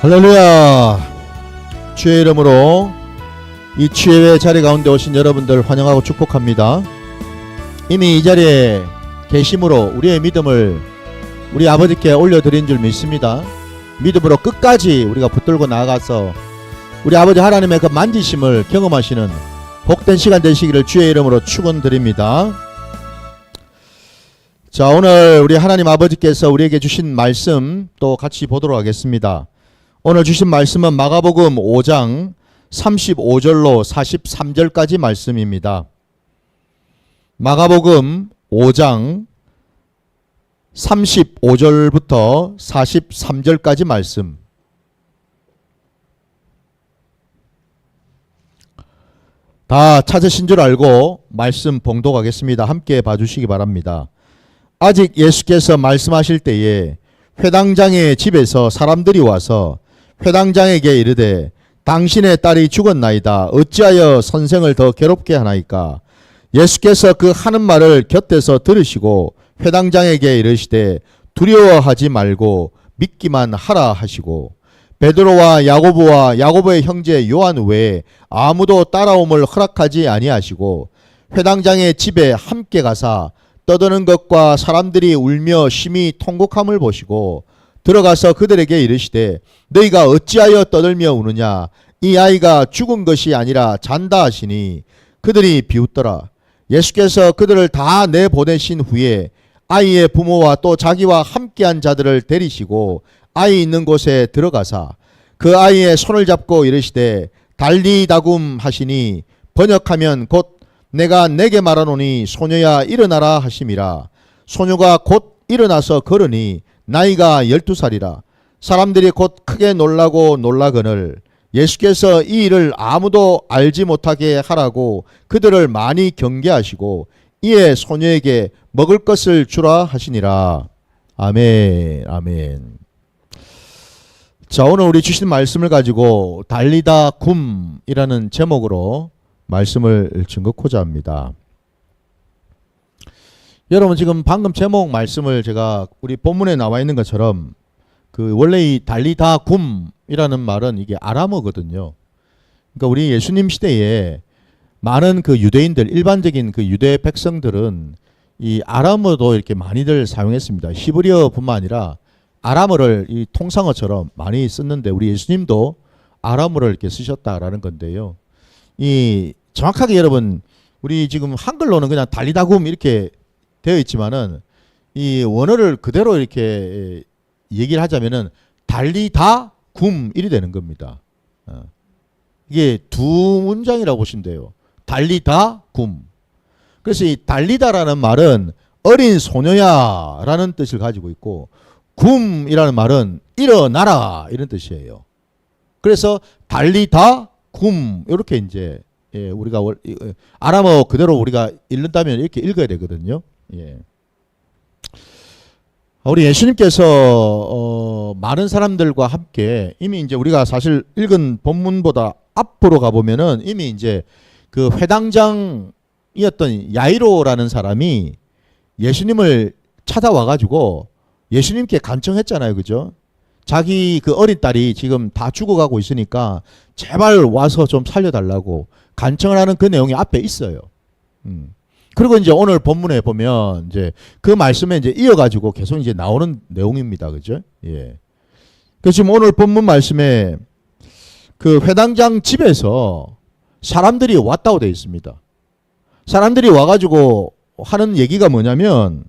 할렐루야. 주의 이름으로 이 치유의 자리 가운데 오신 여러분들 환영하고 축복합니다. 이미 이 자리에 계심으로 우리의 믿음을 우리 아버지께 올려드린 줄 믿습니다. 믿음으로 끝까지 우리가 붙들고 나아가서 우리 아버지 하나님의 그 만지심을 경험하시는 복된 시간 되시기를 주의 이름으로 축원드립니다. 자 오늘 우리 하나님 아버지께서 우리에게 주신 말씀 또 같이 보도록 하겠습니다 오늘 주신 말씀은 마가복음 5장 35절로 43절까지 말씀입니다. 마가복음 5장 35절부터 43절까지 말씀. 다 찾으신 줄 알고 말씀 봉독하겠습니다. 함께 봐주시기 바랍니다. 아직 예수께서 말씀하실 때에 회당장의 집에서 사람들이 와서 회당장에게 이르되 당신의 딸이 죽었나이다. 어찌하여 선생을 더 괴롭게 하나이까? 예수께서 그 하는 말을 곁에서 들으시고 회당장에게 이르시되 두려워하지 말고 믿기만 하라 하시고 베드로와 야고보와 야고보의 형제 요한 외에 아무도 따라옴을 허락하지 아니하시고 회당장의 집에 함께 가사 떠드는 것과 사람들이 울며 심히 통곡함을 보시고 들어가서 그들에게 이르시되 너희가 어찌하여 떠들며 우느냐? 이 아이가 죽은 것이 아니라 잔다 하시니. 그들이 비웃더라. 예수께서 그들을 다 내보내신 후에 아이의 부모와 또 자기와 함께한 자들을 데리시고 아이 있는 곳에 들어가사 그 아이의 손을 잡고 이르시되 달리 다굼 하시니 번역하면 곧 내가 내게 말하노니 소녀야 일어나라 하심이라. 소녀가 곧 일어나서 걸으니 나이가 열두 살이라 사람들이 곧 크게 놀라고 놀라거늘 예수께서 이 일을 아무도 알지 못하게 하라고 그들을 많이 경계하시고 이에 소녀에게 먹을 것을 주라 하시니라 아멘 아멘 자 오늘 우리 주신 말씀을 가지고 달리다 굼이라는 제목으로 말씀을 증거코자 합니다. 여러분 지금 방금 제목 말씀을 제가 우리 본문에 나와 있는 것처럼 그 원래 이 달리다 굼이라는 말은 이게 아람어거든요. 그러니까 우리 예수님 시대에 많은 그 유대인들 일반적인 그 유대 백성들은 이 아람어도 이렇게 많이들 사용했습니다. 히브리어뿐만 아니라 아람어를 이 통상어처럼 많이 썼는데 우리 예수님도 아람어를 이렇게 쓰셨다라는 건데요. 이 정확하게 여러분 우리 지금 한글로는 그냥 달리다굼 이렇게 되어 있지만은 이 원어를 그대로 이렇게 얘기를 하자면은 달리 다 굼 일이 되는 겁니다. 어. 이게 두 문장이라고 보시면 돼요. 달리 다 굼. 그래서 이 달리다라는 말은 어린 소녀야라는 뜻을 가지고 있고 굼이라는 말은 일어나라 이런 뜻이에요. 그래서 달리다 굼 이렇게 이제 예, 우리가 어, 아람어 그대로 우리가 읽는다면 이렇게 읽어야 되거든요. 예. 우리 예수님께서 어, 많은 사람들과 함께 이미 이제 우리가 사실 읽은 본문보다 앞으로 가보면은 이미 이제 그 회당장이었던 야이로라는 사람이 예수님을 찾아와 가지고 예수님께 간청했잖아요. 그죠? 자기 그 어린 딸이 지금 다 죽어가고 있으니까 제발 와서 좀 살려달라고 간청을 하는 그 내용이 앞에 있어요. 음. 그리고 이제 오늘 본문에 보면 이제 그 말씀에 이제 이어가지고 계속 이제 나오는 내용입니다. 그죠? 예. 그 지금 오늘 본문 말씀에 그 회당장 집에서 사람들이 왔다고 되어 있습니다. 사람들이 와가지고 하는 얘기가 뭐냐면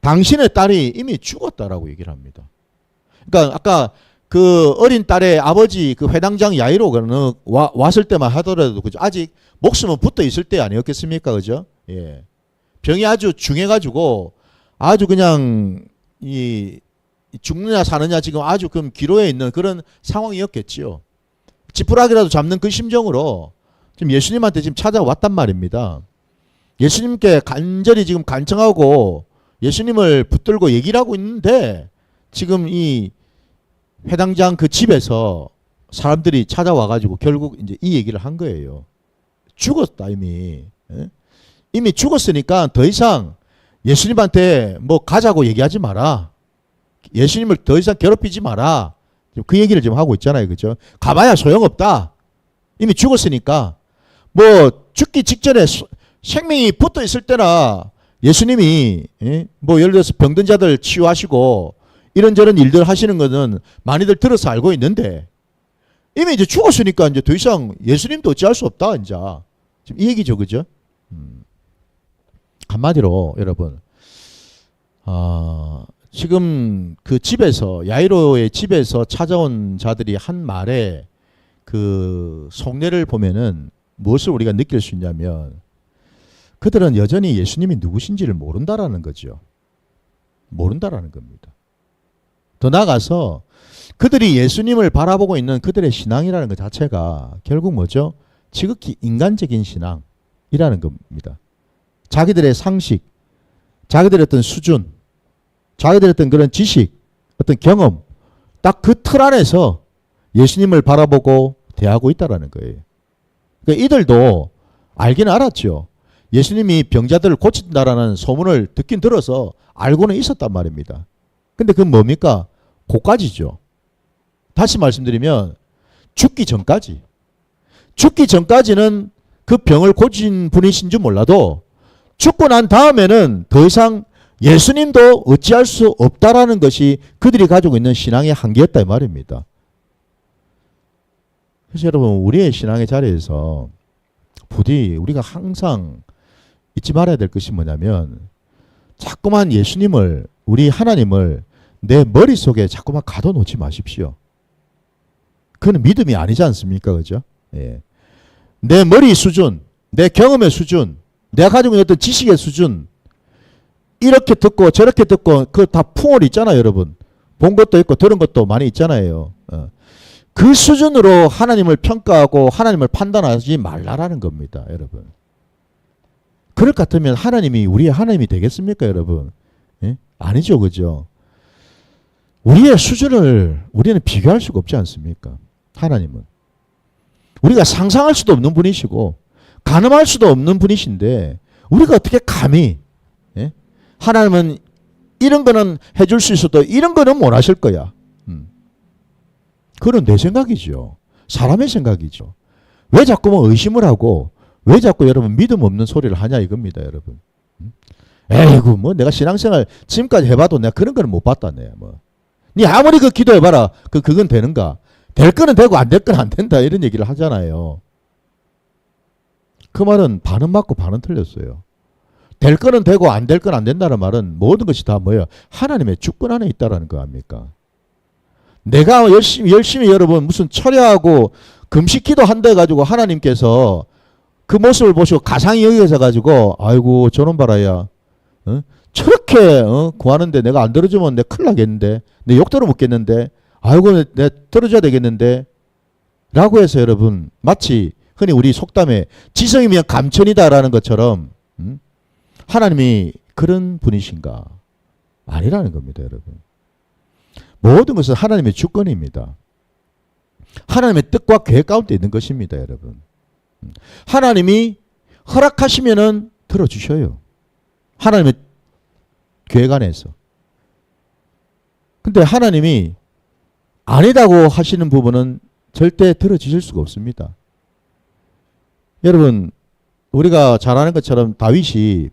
당신의 딸이 이미 죽었다라고 얘기를 합니다. 그러니까 아까 그 어린 딸의 아버지 그 회당장 야이로가 와, 왔을 때만 하더라도 그죠 아직 목숨은 붙어 있을 때 아니었겠습니까 그죠 예 병이 아주 중해가지고 아주 그냥 이 죽느냐 사느냐 지금 아주 그 기로에 있는 그런 상황이었겠지요 지푸라기라도 잡는 그 심정으로 지금 예수님한테 지금 찾아왔단 말입니다 예수님께 간절히 지금 간청하고 예수님을 붙들고 얘기를 하고 있는데 지금 이 회당장 그 집에서 사람들이 찾아와 가지고 결국 이제 이 얘기를 한 거예요. 죽었다 이미. 예? 이미 죽었으니까 더 이상 예수님한테 뭐 가자고 얘기하지 마라. 예수님을 더 이상 괴롭히지 마라. 그 얘기를 지금 하고 있잖아요. 그죠? 가봐야 소용없다. 이미 죽었으니까. 뭐 죽기 직전에 수- 생명이 붙어 있을 때나 예수님이 예? 뭐 예를 들어서 병든 자들 치유하시고 이런저런 일들 하시는 거는 많이들 들어서 알고 있는데 이미 이제 죽었으니까 이제 더 이상 예수님도 어찌할 수 없다 이제 지금 이 얘기죠 그죠? 음. 한마디로 여러분 아 지금 그 집에서 야이로의 집에서 찾아온 자들이 한 말에 그 속내를 보면은 무엇을 우리가 느낄 수 있냐면 그들은 여전히 예수님이 누구신지를 모른다라는 거죠. 모른다라는 겁니다. 더 나아가서 그들이 예수님을 바라보고 있는 그들의 신앙이라는 것 자체가 결국 뭐죠? 지극히 인간적인 신앙이라는 겁니다. 자기들의 상식, 자기들의 어떤 수준, 자기들의 어떤 그런 지식, 어떤 경험, 딱 그 틀 안에서 예수님을 바라보고 대하고 있다라는 거예요. 그러니까 이들도 알기는 알았죠. 예수님이 병자들을 고친다라는 소문을 듣긴 들어서 알고는 있었단 말입니다. 근데 그건 뭡니까? 고까지죠. 다시 말씀드리면 죽기 전까지. 죽기 전까지는 그 병을 고친 분이신 줄 몰라도 죽고 난 다음에는 더 이상 예수님도 어찌할 수 없다라는 것이 그들이 가지고 있는 신앙의 한계였다 이 말입니다. 그래서 여러분 우리의 신앙의 자리에서 부디 우리가 항상 잊지 말아야 될 것이 뭐냐면 자꾸만 예수님을 우리 하나님을 내 머릿속에 자꾸만 가둬놓지 마십시오. 그는 믿음이 아니지 않습니까? 그죠? 예. 내 머리 수준, 내 경험의 수준, 내가 가지고 있는 어떤 지식의 수준 이렇게 듣고 저렇게 듣고 그 다 풍월 있잖아요, 여러분. 본 것도 있고 들은 것도 많이 있잖아요. 어. 그 수준으로 하나님을 평가하고 하나님을 판단하지 말라라는 겁니다, 여러분. 그럴 것 같으면 하나님이 우리의 하나님이 되겠습니까, 여러분? 예? 아니죠, 그죠? 우리의 수준을 우리는 비교할 수가 없지 않습니까? 하나님은. 우리가 상상할 수도 없는 분이시고, 가늠할 수도 없는 분이신데, 우리가 어떻게 감히, 예? 하나님은 이런 거는 해줄 수 있어도 이런 거는 못 하실 거야. 음. 그건 내 생각이죠. 사람의 생각이죠. 왜 자꾸만 의심을 하고, 왜 자꾸 여러분 믿음 없는 소리를 하냐 이겁니다, 여러분. 음? 에이구, 뭐 내가 신앙생활 지금까지 해봐도 내가 그런 거는 못 봤다, 내 뭐. 니 아무리 그 기도해봐라. 그, 그건 되는가? 될 거는 되고 안 될 건 안 된다. 이런 얘기를 하잖아요. 그 말은 반은 맞고 반은 틀렸어요. 될 거는 되고 안 될 건 안 된다는 말은 모든 것이 다 뭐예요? 하나님의 주권 안에 있다라는 거 아닙니까? 내가 열심히, 열심히 여러분 무슨 철야하고 금식기도 한다 가지고 하나님께서 그 모습을 보시고 가상히 여기서 가지고 아이고 저놈 봐라야 어? 저렇게 어? 구하는데 내가 안 들어주면 내 큰일 나겠는데 내 욕들어 먹겠는데 아이고 내, 내 들어줘야 되겠는데 라고 해서 여러분 마치 흔히 우리 속담에 지성이면 감천이다라는 것처럼 음? 하나님이 그런 분이신가 아니라는 겁니다 여러분 모든 것은 하나님의 주권입니다 하나님의 뜻과 계획 가운데 있는 것입니다 여러분 음. 하나님이 허락하시면은 들어주셔요 하나님의 계획 안에서. 근데 하나님이 아니다고 하시는 부분은 절대 들어주실 수가 없습니다. 여러분, 우리가 잘 아는 것처럼 다윗이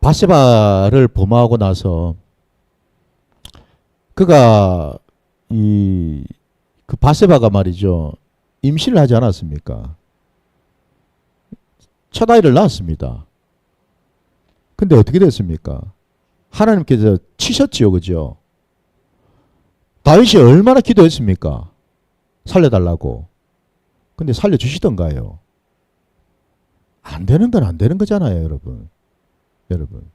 바세바를 범하고 나서 그가 이 그 바세바가 말이죠. 임신을 하지 않았습니까? 첫 아이를 낳았습니다. 근데 어떻게 됐습니까? 하나님께서 치셨지요, 그죠? 다윗이 얼마나 기도했습니까? 살려달라고. 근데 살려주시던가요? 안 되는 건 안 되는 거잖아요, 여러분. 여러분.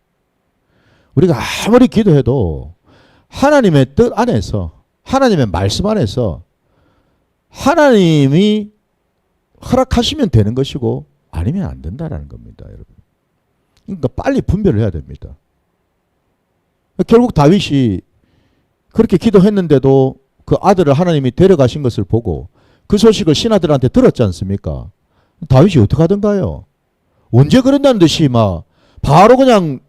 우리가 아무리 기도해도 하나님의 뜻 안에서, 하나님의 말씀 안에서 하나님이 허락하시면 되는 것이고 아니면 안 된다라는 겁니다, 여러분. 그러니까 빨리 분별을 해야 됩니다. 결국 다윗이 그렇게 기도했는데도 그 아들을 하나님이 데려가신 것을 보고 그 소식을 신하들한테 들었지 않습니까? 다윗이 어떻게 하던가요? 언제 그런다는 듯이 막 바로 그냥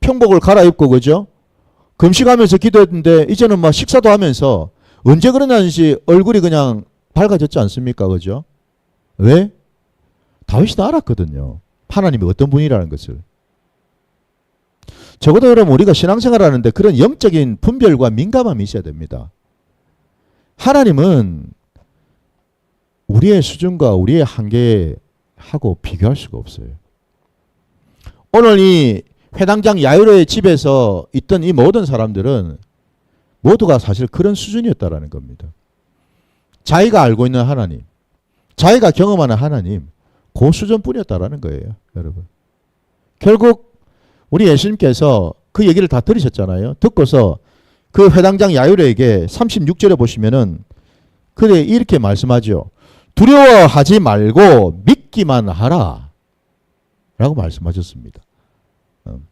평복을 갈아입고 그죠? 금식하면서 기도했는데 이제는 막 식사도 하면서 언제 그러냐는지 얼굴이 그냥 밝아졌지 않습니까? 그죠? 왜? 다윗이 알았거든요. 하나님이 어떤 분이라는 것을. 적어도 여러분 우리가 신앙생활 하는데 그런 영적인 분별과 민감함이 있어야 됩니다. 하나님은 우리의 수준과 우리의 한계하고 비교할 수가 없어요. 오늘 이 회당장 야이로의 집에서 있던 이 모든 사람들은 모두가 사실 그런 수준이었다라는 겁니다. 자기가 알고 있는 하나님, 자기가 경험하는 하나님, 그 수준뿐이었다라는 거예요, 여러분. 결국 우리 예수님께서 그 얘기를 다 들으셨잖아요. 듣고서 그 회당장 야유로에게 36절에 보시면은 그래 이렇게 말씀하죠. 두려워하지 말고 믿기만 하라. 라고 말씀하셨습니다. 음.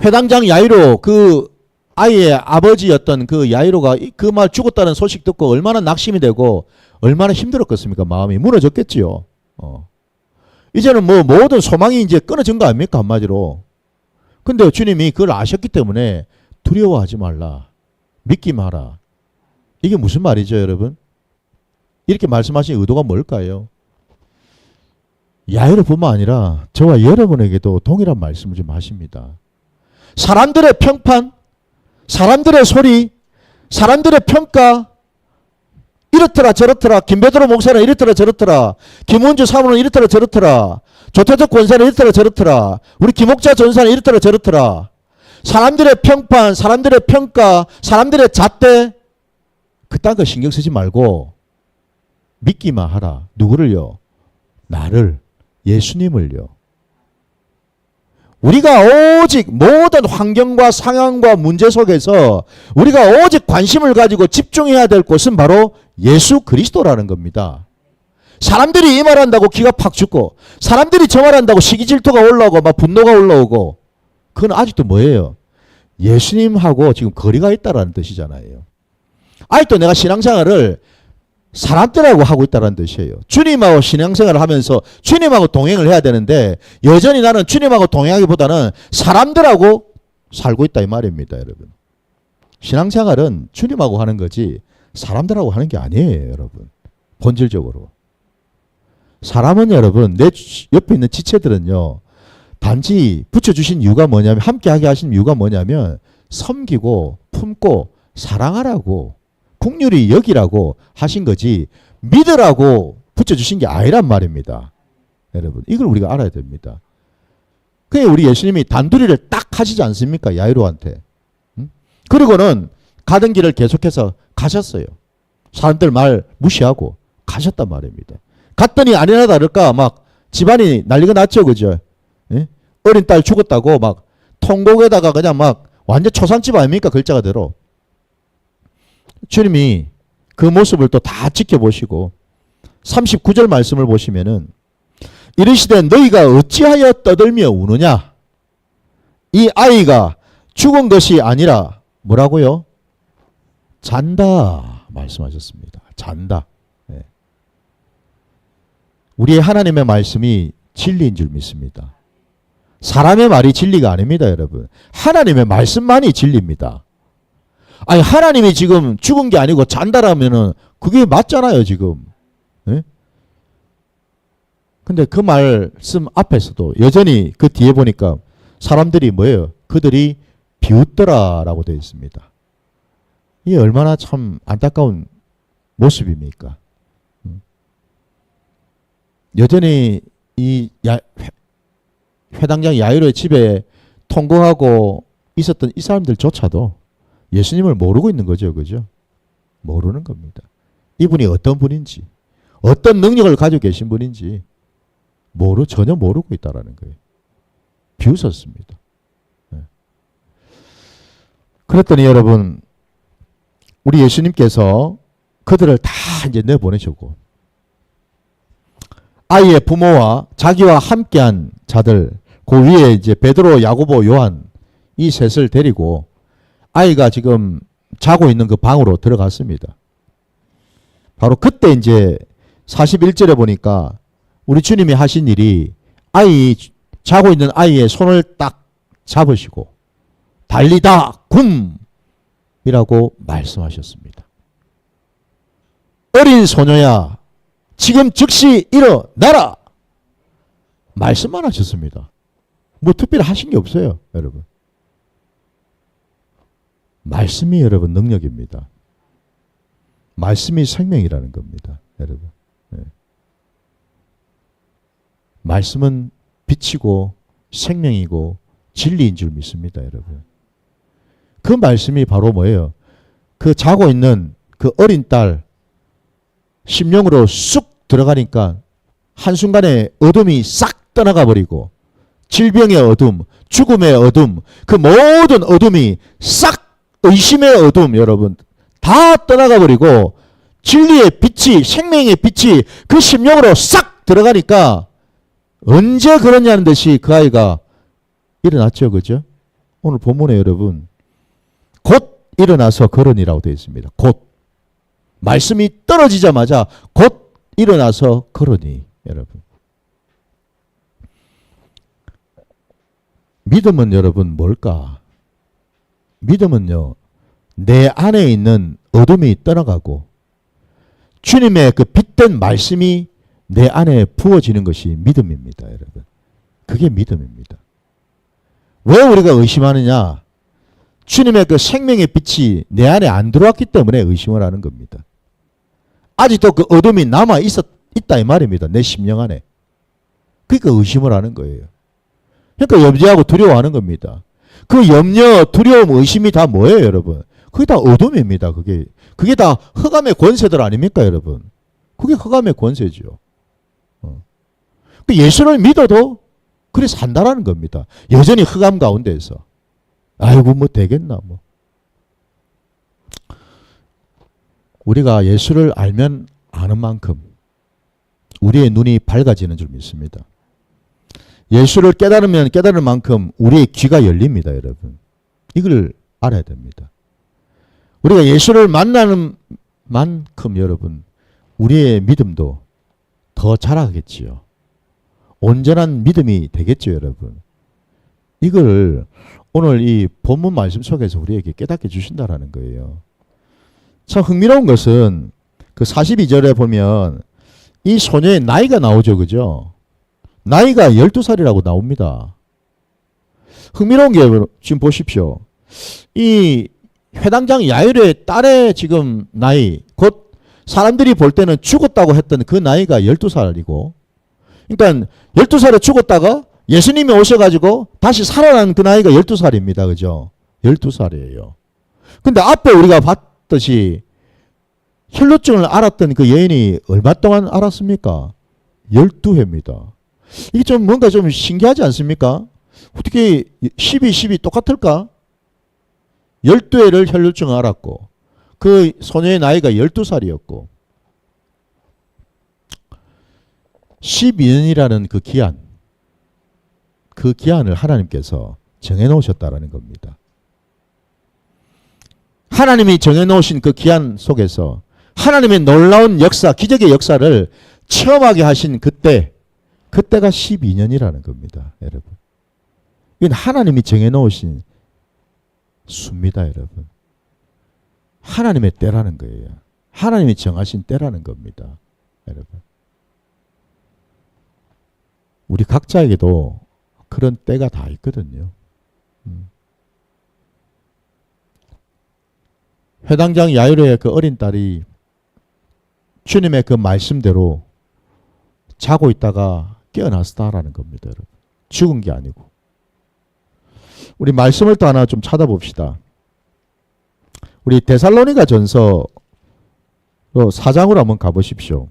회당장 야이로 그 아이의 아버지였던 그 야이로가 그 말 죽었다는 소식 듣고 얼마나 낙심이 되고 얼마나 힘들었겠습니까? 마음이 무너졌겠지요. 어. 이제는 뭐 모든 소망이 이제 끊어진 거 아닙니까? 한마디로. 근데 주님이 그걸 아셨기 때문에 두려워하지 말라. 믿기 마라. 이게 무슨 말이죠, 여러분? 이렇게 말씀하신 의도가 뭘까요? 야이로뿐만 아니라 저와 여러분에게도 동일한 말씀을 좀 하십니다. 사람들의 평판, 사람들의 소리, 사람들의 평가, 이렇더라 저렇더라 김베드로 목사는 이렇더라 저렇더라 김원주 사모는 이렇더라 저렇더라 조태적 권사는 이렇더라 저렇더라 우리 김옥자 전사는 이렇더라 저렇더라 사람들의 평판 사람들의 평가 사람들의 잣대 그딴 거 신경 쓰지 말고 믿기만 하라 누구를요 나를 예수님을요 우리가 오직 모든 환경과 상황과 문제 속에서 우리가 오직 관심을 가지고 집중해야 될 곳은 바로 예수 그리스도라는 겁니다. 사람들이 이 말한다고 기가 팍 죽고 사람들이 저 말한다고 시기 질투가 올라오고 막 분노가 올라오고 그건 아직도 뭐예요? 예수님하고 지금 거리가 있다라는 뜻이잖아요. 아직도 내가 신앙생활을 사람들하고 하고 있다는 뜻이에요. 주님하고 신앙생활을 하면서 주님하고 동행을 해야 되는데 여전히 나는 주님하고 동행하기보다는 사람들하고 살고 있다 이 말입니다, 여러분. 신앙생활은 주님하고 하는 거지 사람들하고 하는 게 아니에요, 여러분. 본질적으로. 사람은 여러분 내 옆에 있는 지체들은요. 단지 붙여주신 이유가 뭐냐면 함께하게 하신 이유가 뭐냐면 섬기고 품고 사랑하라고 국률이 여기라고 하신 거지 믿으라고 붙여주신 게 아니란 말입니다. 여러분 이걸 우리가 알아야 됩니다. 그게 우리 예수님이 단둘이를 딱 하시지 않습니까? 야이로한테. 응? 그리고는 가던 길을 계속해서 가셨어요. 사람들 말 무시하고 가셨단 말입니다. 갔더니 아니나 다를까 막 집안이 난리가 났죠. 그죠? 예? 어린 딸 죽었다고 막 통곡에다가 그냥 막 완전 초상집 아닙니까? 글자가대로. 주님이 그 모습을 또 다 지켜보시고 39절 말씀을 보시면은 이르시되 너희가 어찌하여 떠들며 우느냐 이 아이가 죽은 것이 아니라 뭐라고요? 잔다 말씀하셨습니다. 잔다. 네. 우리의 하나님의 말씀이 진리인 줄 믿습니다. 사람의 말이 진리가 아닙니다, 여러분. 하나님의 말씀만이 진리입니다. 아니 하나님이 지금 죽은 게 아니고 잔다라면은 그게 맞잖아요 지금. 예? 근데 그 말씀 앞에서도 여전히 그 뒤에 보니까 사람들이 뭐예요? 그들이 비웃더라라고 되어 있습니다. 이게 얼마나 참 안타까운 모습입니까? 음. 여전히 이 야, 회, 회당장 야유로의 집에 통곡하고 있었던 이 사람들조차도 예수님을 모르고 있는 거죠. 그죠? 모르는 겁니다. 이분이 어떤 분인지, 어떤 능력을 가지고 계신 분인지 모르 전혀 모르고 있다라는 거예요. 비웃었습니다. 네. 그랬더니 여러분 우리 예수님께서 그들을 다 이제 내보내셨고 아이의 부모와 자기와 함께한 자들 그 위에 이제 베드로, 야고보, 요한 이 셋을 데리고 아이가 지금 자고 있는 그 방으로 들어갔습니다. 바로 그때 이제 41절에 보니까 우리 주님이 하신 일이 아이 자고 있는 아이의 손을 딱 잡으시고 달리다 굼이라고 말씀하셨습니다. 어린 소녀야 지금 즉시 일어나라 말씀만 하셨습니다. 뭐 특별히 하신 게 없어요, 여러분. 말씀이 여러분 능력입니다. 말씀이 생명이라는 겁니다, 여러분. 예. 말씀은 빛이고 생명이고 진리인 줄 믿습니다, 여러분. 그 말씀이 바로 뭐예요? 그 자고 있는 그 어린 딸 심령으로 쑥 들어가니까 한순간에 어둠이 싹 떠나가 버리고 질병의 어둠, 죽음의 어둠, 그 모든 어둠이 싹 의심의 어둠 여러분 다 떠나가 버리고 진리의 빛이 생명의 빛이 그 심령으로 싹 들어가니까 언제 그러냐는 듯이 그 아이가 일어났죠. 그죠? 오늘 본문에 여러분 곧 일어나서 걸으니라고 되어 있습니다. 곧 말씀이 떨어지자마자 곧 일어나서 걸으니 여러분 믿음은 여러분 뭘까? 믿음은요 내 안에 있는 어둠이 떠나가고 주님의 그 빛된 말씀이 내 안에 부어지는 것이 믿음입니다, 여러분. 그게 믿음입니다. 왜 우리가 의심하느냐? 주님의 그 생명의 빛이 내 안에 안 들어왔기 때문에 의심을 하는 겁니다. 아직도 그 어둠이 남아 있었, 있다 이 말입니다. 내 심령 안에. 그러니까 의심을 하는 거예요. 그러니까 염려하고 두려워하는 겁니다. 그 염려, 두려움, 의심이 다 뭐예요, 여러분? 그게 다 어둠입니다. 그게 그게 다 흑암의 권세들 아닙니까, 여러분? 그게 흑암의 권세죠. 어. 그 예수를 믿어도 그래 산다라는 겁니다. 여전히 흑암 가운데서 아이고 뭐 되겠나 뭐. 우리가 예수를 알면 아는 만큼 우리의 눈이 밝아지는 줄 믿습니다. 예수를 깨달으면 깨달을 만큼 우리의 귀가 열립니다, 여러분. 이걸 알아야 됩니다. 우리가 예수를 만나는 만큼 여러분 우리의 믿음도 더 자라겠지요. 온전한 믿음이 되겠죠, 여러분. 이걸 오늘 이 본문 말씀 속에서 우리에게 깨닫게 주신다라는 거예요. 참 흥미로운 것은 그 42절에 보면 이 소녀의 나이가 나오죠. 그죠? 나이가 12살이라고 나옵니다. 흥미로운 게 지금 보십시오. 이 회당장 야율의 딸의 지금 나이 곧 사람들이 볼 때는 죽었다고 했던 그 나이가 12살이고 그러니까 12살에 죽었다가 예수님이 오셔가지고 다시 살아난 그 나이가 12살입니다. 그죠? 12살이에요. 근데 앞에 우리가 봤듯이 혈루증을 알았던 그 여인이 얼마 동안 알았습니까? 12회입니다. 이게 좀 뭔가 좀 신기하지 않습니까? 어떻게 12, 12 똑같을까? 12회를 혈루증을 알았고 그 소녀의 나이가 12살이었고 12년이라는 그 기한 그 기한을 하나님께서 정해 놓으셨다라는 겁니다. 하나님이 정해 놓으신 그 기한 속에서 하나님의 놀라운 역사, 기적의 역사를 체험하게 하신 그때 그때가 12년이라는 겁니다, 여러분. 이건 하나님이 정해 놓으신 수입니다, 여러분. 하나님의 때라는 거예요. 하나님이 정하신 때라는 겁니다, 여러분. 우리 각자에게도 그런 때가 다 있거든요. 음. 회당장 야율의 그 어린 딸이 주님의 그 말씀대로 자고 있다가 깨어났다라는 겁니다, 여러분. 죽은 게 아니고. 우리 말씀을 또 하나 좀 찾아봅시다. 우리 데살로니가 전서 4장으로 한번 가보십시오.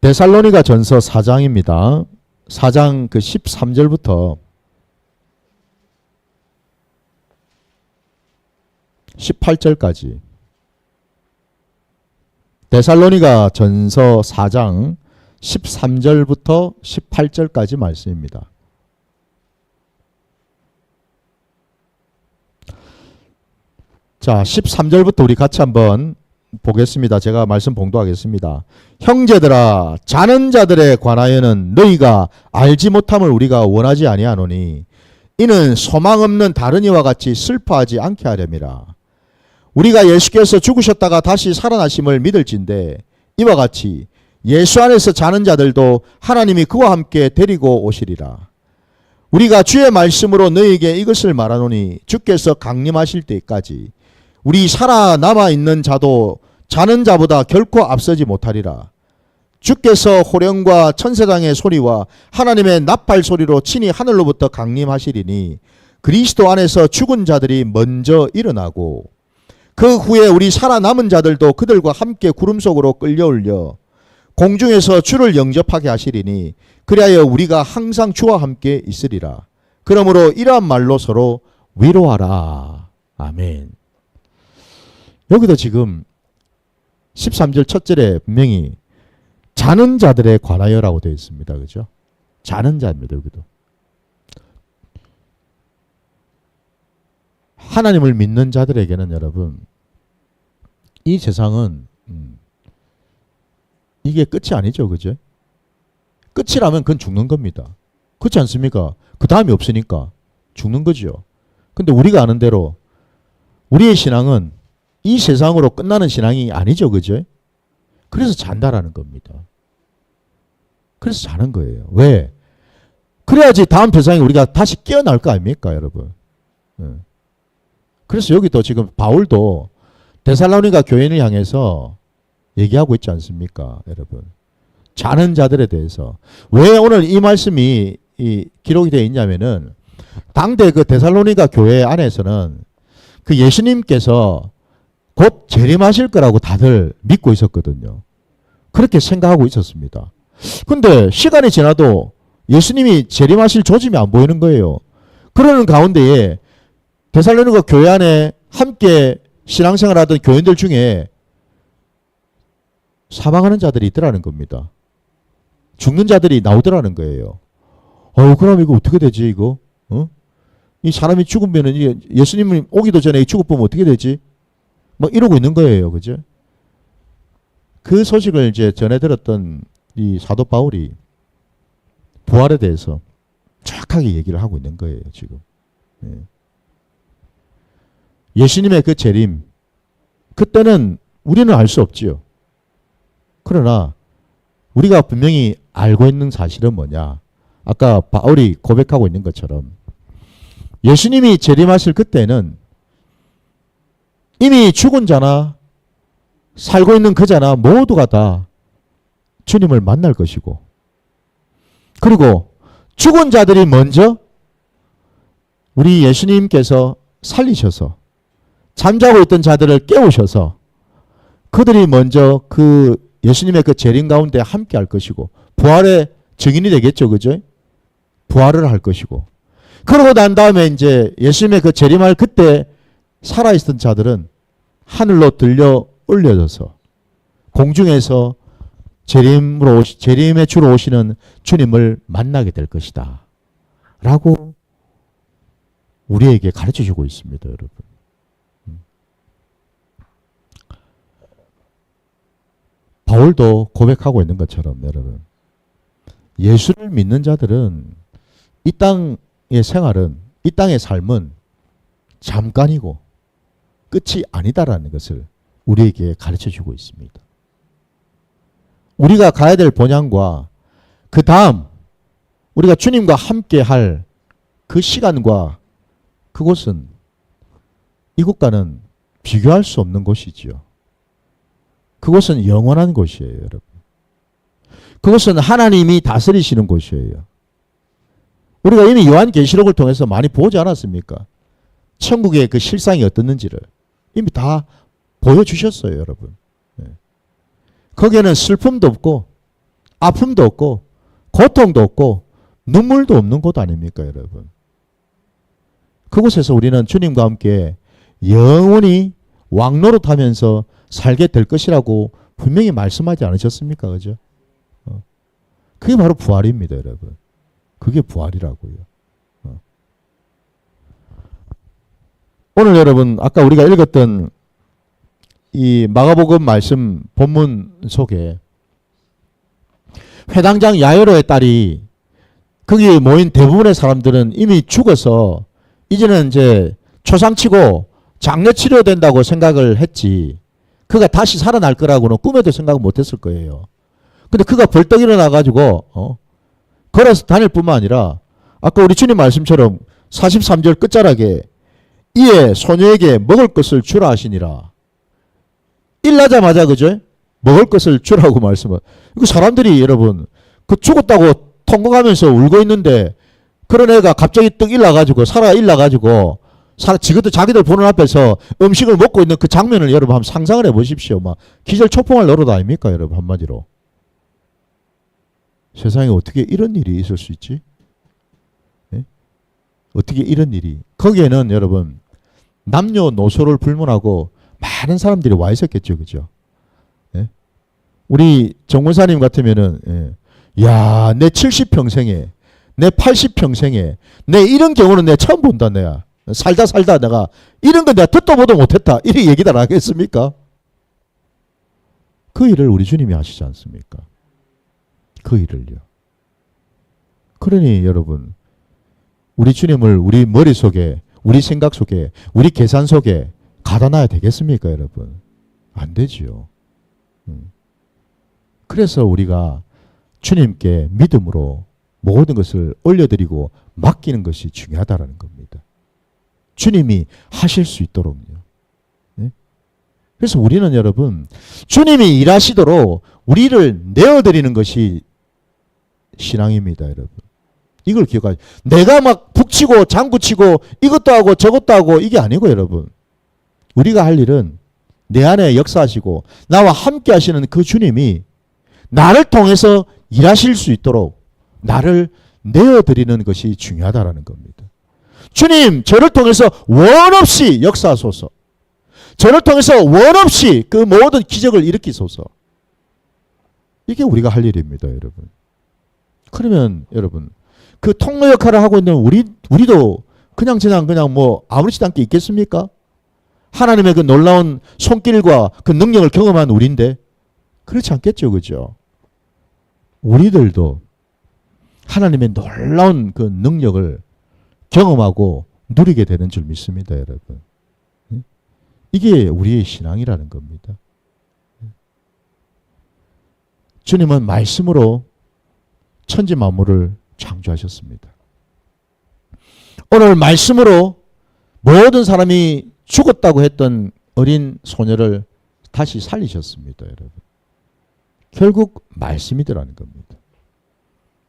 데살로니가 전서 4장입니다. 4장 그 13절부터 18절까지 데살로니가 전서 4장 13절부터 18절까지 말씀입니다. 자, 13절부터 우리 같이 한번 보겠습니다. 제가 말씀 봉도하겠습니다. 형제들아 자는 자들에 관하여는 너희가 알지 못함을 우리가 원하지 아니하노니 이는 소망 없는 다른 이와 같이 슬퍼하지 않게 하렴이라. 우리가 예수께서 죽으셨다가 다시 살아나심을 믿을진데 이와 같이 예수 안에서 자는 자들도 하나님이 그와 함께 데리고 오시리라. 우리가 주의 말씀으로 너희에게 이것을 말하노니 주께서 강림하실 때까지 우리 살아남아 있는 자도 자는 자보다 결코 앞서지 못하리라. 주께서 호령과 천세장의 소리와 하나님의 나팔 소리로 친히 하늘로부터 강림하시리니 그리스도 안에서 죽은 자들이 먼저 일어나고 그 후에 우리 살아남은 자들도 그들과 함께 구름 속으로 끌려올려 공중에서 주를 영접하게 하시리니 그리하여 우리가 항상 주와 함께 있으리라. 그러므로 이러한 말로 서로 위로하라. 아멘. 여기도 지금 13절 첫 절에 분명히 자는 자들에 관하여라고 되어 있습니다. 그죠? 자는 자입니다. 여기도. 하나님을 믿는 자들에게는 여러분 이 세상은 음, 이게 끝이 아니죠. 그죠? 끝이라면 그건 죽는 겁니다. 그렇지 않습니까? 그 다음이 없으니까 죽는 거죠. 근데 우리가 아는 대로 우리의 신앙은 이 세상으로 끝나는 신앙이 아니죠. 그죠? 그래서 잔다라는 겁니다. 그래서 자는 거예요. 왜? 그래야지 다음 세상에 우리가 다시 깨어날 거 아닙니까, 여러분? 예. 그래서 여기 또 지금 바울도 데살로니가 교인을 향해서 얘기하고 있지 않습니까, 여러분? 자는 자들에 대해서 왜 오늘 이 말씀이 이 기록이 되어 있냐면은 당대 그 데살로니가 교회 안에서는 그 예수님께서 곧 재림하실 거라고 다들 믿고 있었거든요. 그렇게 생각하고 있었습니다. 근데 시간이 지나도 예수님이 재림하실 조짐이 안 보이는 거예요. 그러는 가운데에 데살로니가 교회 안에 함께 신앙생활 하던 교인들 중에 사망하는 자들이 있더라는 겁니다. 죽는 자들이 나오더라는 거예요. 어, 그럼 이거 어떻게 되지, 이거? 어? 이 사람이 죽으면은 이게 예수님이 오기도 전에 이 죽어보면 어떻게 되지? 뭐 이러고 있는 거예요. 그죠? 그 소식을 이제 전해 들었던 이 사도 바울이 부활에 대해서 정확하게 얘기를 하고 있는 거예요, 지금. 예. 예수님의 그 재림, 그때는 우리는 알 수 없지요. 그러나 우리가 분명히 알고 있는 사실은 뭐냐? 아까 바울이 고백하고 있는 것처럼 예수님이 재림하실 그때는 이미 죽은 자나 살고 있는 그 자나 모두가 다 주님을 만날 것이고 그리고 죽은 자들이 먼저 우리 예수님께서 살리셔서 잠자고 있던 자들을 깨우셔서 그들이 먼저 그 예수님의 그 재림 가운데 함께 할 것이고 부활의 증인이 되겠죠. 그죠? 부활을 할 것이고 그러고 난 다음에 이제 예수님의 그 재림할 그때 살아있던 자들은 하늘로 들려 올려져서 공중에서 재림으로 오시, 재림의 주로 오시는 주님을 만나게 될 것이다. 라고 우리에게 가르쳐 주고 있습니다, 여러분. 음. 바울도 고백하고 있는 것처럼 여러분 예수를 믿는 자들은 이 땅의 생활은 이 땅의 삶은 잠깐이고 끝이 아니다라는 것을 우리에게 가르쳐 주고 있습니다. 우리가 가야 될 본향과 그 다음 우리가 주님과 함께 할 그 시간과 그곳은 이곳과는 비교할 수 없는 곳이지요. 그곳은 영원한 곳이에요, 여러분. 그것은 하나님이 다스리시는 곳이에요. 우리가 이미 요한계시록을 통해서 많이 보지 않았습니까? 천국의 그 실상이 어떻는지를 이미 다 보여주셨어요, 여러분. 네. 거기에는 슬픔도 없고, 아픔도 없고, 고통도 없고, 눈물도 없는 곳 아닙니까, 여러분? 그곳에서 우리는 주님과 함께 영원히 왕노릇 하면서 살게 될 것이라고 분명히 말씀하지 않으셨습니까, 그죠? 어. 그게 바로 부활입니다, 여러분. 그게 부활이라고요. 어. 오늘 여러분 아까 우리가 읽었던 이 마가복음 말씀 본문 속에 회당장 야이로의 딸이 거기 모인 대부분의 사람들은 이미 죽어서 이제는 이제 초상치고 장례 치료된다고 생각을 했지. 그가 다시 살아날 거라고는 꿈에도 생각 못 했을 거예요. 근데 그가 벌떡 일어나 가지고 어? 걸어서 다닐 뿐만 아니라 아까 우리 주님 말씀처럼 43절 끝자락에 이에 소녀에게 먹을 것을 주라 하시니라. 일나자마자 그죠? 먹을 것을 주라고 말씀을. 그 사람들이 여러분 그 죽었다고 통곡하면서 울고 있는데 그런 애가 갑자기 떡 일나가지고 살아 일나가지고 사, 지그들 자기들 보는 앞에서 음식을 먹고 있는 그 장면을 여러분 한번 상상을 해보십시오. 막 기절 초풍할 노릇 아닙니까 여러분 한마디로. 세상에 어떻게 이런 일이 있을 수 있지? 예? 어떻게 이런 일이? 거기에는 여러분 남녀노소를 불문하고 많은 사람들이 와 있었겠죠, 그죠? 예? 우리 정문사님 같으면은 예. 야, 내 70평생에 내 80평생에 내 이런 경우는 내가 처음 본다 내가 살다 살다 내가 이런 건 내가 듣도 보도 못했다 얘기들 안 하겠습니까? 그 일을 우리 주님이 하시지 않습니까? 그 일을요. 그러니 여러분 우리 주님을 우리 머릿속에 우리 생각 속에 우리 계산 속에 가다 놔야 되겠습니까 여러분? 안 되지요. 음. 그래서 우리가 주님께 믿음으로 모든 것을 올려드리고 맡기는 것이 중요하다라는 겁니다. 주님이 하실 수 있도록요. 네? 그래서 우리는 여러분 주님이 일하시도록 우리를 내어드리는 것이 신앙입니다, 여러분. 이걸 기억하죠. 내가 막 북치고 장구치고 이것도 하고 저것도 하고 이게 아니고 여러분. 우리가 할 일은 내 안에 역사하시고 나와 함께 하시는 그 주님이 나를 통해서 일하실 수 있도록 나를 내어드리는 것이 중요하다라는 겁니다. 주님, 저를 통해서 원 없이 역사하소서. 저를 통해서 원 없이 그 모든 기적을 일으키소서. 이게 우리가 할 일입니다, 여러분. 그러면 여러분, 그 통로 역할을 하고 있는 우리 우리도 그냥 그냥 그냥 뭐 아무렇지도 않게 있겠습니까? 하나님의 그 놀라운 손길과 그 능력을 경험한 우리인데 그렇지 않겠죠, 그죠? 우리들도 하나님의 놀라운 그 능력을 경험하고 누리게 되는 줄 믿습니다, 여러분. 이게 우리의 신앙이라는 겁니다. 주님은 말씀으로 천지 만물을 창조하셨습니다. 오늘 말씀으로 모든 사람이 죽었다고 했던 어린 소녀를 다시 살리셨습니다, 여러분. 결국 말씀이더라는 겁니다.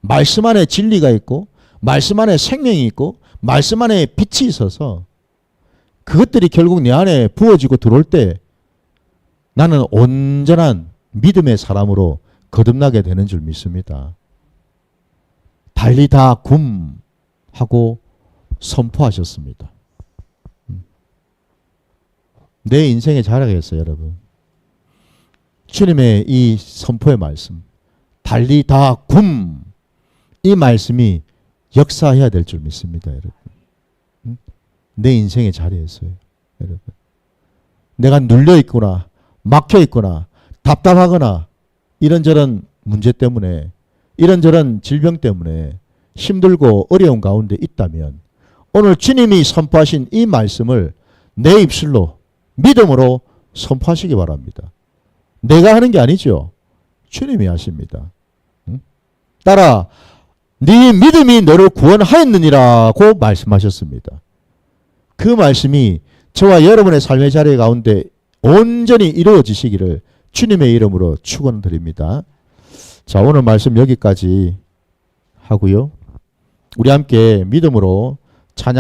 말씀 안에 진리가 있고 말씀 안에 생명이 있고 말씀 안에 빛이 있어서 그것들이 결국 내 안에 부어지고 들어올 때 나는 온전한 믿음의 사람으로 거듭나게 되는 줄 믿습니다. 달리 다 굼 하고 선포하셨습니다. 음. 내 인생의 자랑이었어요, 여러분. 주님의 이 선포의 말씀, 달리 다 굼, 이 말씀이 역사해야 될 줄 믿습니다, 여러분. 음? 내 인생의 자리에서요, 여러분. 내가 눌려 있거나 막혀 있거나 답답하거나 이런저런 문제 때문에 이런저런 질병 때문에 힘들고 어려운 가운데 있다면 오늘 주님이 선포하신 이 말씀을 내 입술로 믿음으로 선포하시기 바랍니다. 내가 하는 게 아니죠. 주님이 하십니다. 응? 따라 네 믿음이 너를 구원하였느니라고 말씀하셨습니다. 그 말씀이 저와 여러분의 삶의 자리 가운데 온전히 이루어지시기를 주님의 이름으로 축원드립니다. 자, 오늘 말씀 여기까지 하고요. 우리 함께 믿음으로 찬양